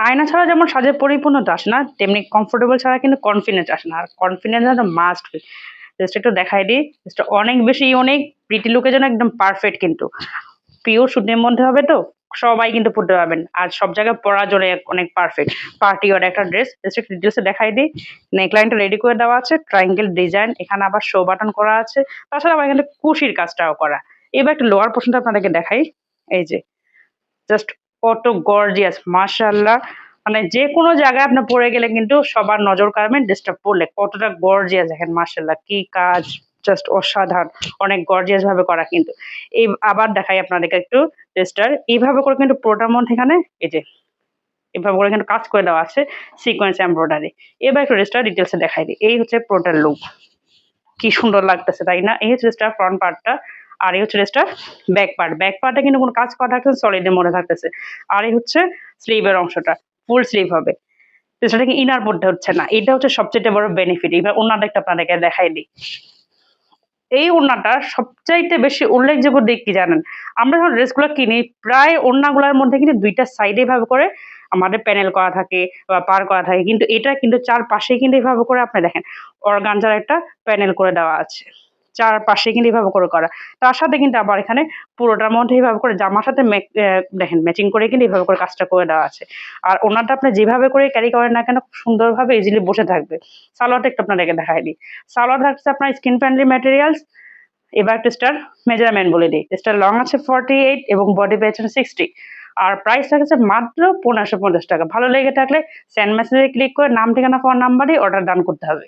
আয়না ছাড়া যেমন সাজের পরিপূর্ণতা আসে না, তেমনি কমফোর্টেবল ছাড়া কিন্তু কনফিডেন্স আসে না। আর কনফিডেন্স একটা মাস্ট জাস্ট একটু দেখাই দিই। জাস্ট অনেক বেশি অনেক প্রিটি লুকের জন্য একদম পারফেক্ট কিন্তু। পিওর শুটের মধ্যে হবে তো? সবাই কিন্তু পড়তে পারবেন। আর সব জায়গায় পরার জন্য অনেক পারফেক্ট পার্টি ওর একটা ড্রেস জাস্ট একটু ডিটেলসে দেখাই দিই। নেকলাইনটা রেডি করে দেওয়া আছে। ট্রাইঙ্গেল ডিজাইন এখানে আবার শো বাটন করা আছে। তাছাড়া আবার এখানে কুশির কাজটাও করা। এবার একটা লোয়ার পোর্শনটা আপনাদেরকে দেখাই। এই যে। জাস্ট কত গর্জিয়াস মাশাল্লাহ মানে যে কোনো জায়গায় আপনি পরে গেলে কিন্তু সবার নজর কাড়বেন ড্রেসটা পরলে। কতটা গর্জিয়াস দেখেন মাশাল্লাহ কি কাজ জাস্ট অসাধারণ। অনেক গর্জিয়াস ভাবে করা কিন্তু। এই আবার দেখাই আপনাদেরকে একটু ড্রেসটার এইভাবে করে কিন্তু পুরোটার মধ্যে এখানে এই যে এভাবে করে কিন্তু কাজ করে দেওয়া আছে সিকোয়েন্স এমব্রয়ডারি এবার একটু ড্রেসটা ডিটেলসে দেখাই দিই। এই হচ্ছে পুরোটার লুক কি সুন্দর লাগতেছে, তাই না? এই ড্রেসটার ফ্রন্ট পার্টটা আর এই হচ্ছে ড্রেসটার ব্যাক পার্ট ব্যাক পার্টে কিন্তু কোনো কাজ করা থাকছে সলিডের মধ্যে থাকতেছে। আর এই হচ্ছে স্লিভের অংশটা ফুল স্লিভ হবে। ড্রেসটাকে ইনার পড়তে হচ্ছে না, এটা হচ্ছে সবচেয়ে বড় বেনিফিট এবার ওনাটা একটা আপনাদেরকে দেখাই দিই। এই ওড়নাটা সবচাইতে বেশি উল্লেখযোগ্য দিক কি জানেন? আমরা যখন ড্রেসগুলো কিনি, প্রায় ওড়নাগুলোর মধ্যে কিন্তু দুইটা সাইডে এভাবে করে আমাদের প্যানেল করা থাকে বা পার করা থাকে। কিন্তু এটা কিন্তু চারপাশে কিন্তু এভাবে করে আপনি দেখেন অর্গানজার একটা প্যানেল করে দেওয়া আছে। চারপাশে কিন্তু এভাবে করে করা। তার সাথে কিন্তু আবার এখানে পুরোটার মধ্যে এভাবে করে জামার সাথে দেখেন ম্যাচিং করে কিন্তু এইভাবে করে কাজটা করে দেওয়া আছে। আর ওনারটা আপনি যেভাবে করে ক্যারি করেন না কেন সুন্দরভাবে ইজিলি বসে থাকবে। সালোয়ারটা একটু আপনাদেরকে দেখাই দিই। সালোয়ার থাকছে আপনার স্কিন ফ্রেন্ডলি ম্যাটেরিয়ালস এবার টেস্টার মেজারমেন্ট বলে দিই। স্টার লং আছে ফর্টি এইট এবং বডি পেয়েছেন সিক্সটি আর প্রাইস থাকছে মাত্র পনেরোশো পঞ্চাশ টাকা। ভালো লেগে থাকলে সেন্ড মেসেজে ক্লিক করে নাম, ঠিকানা ফোন নাম্বারই অর্ডার ডান করতে হবে।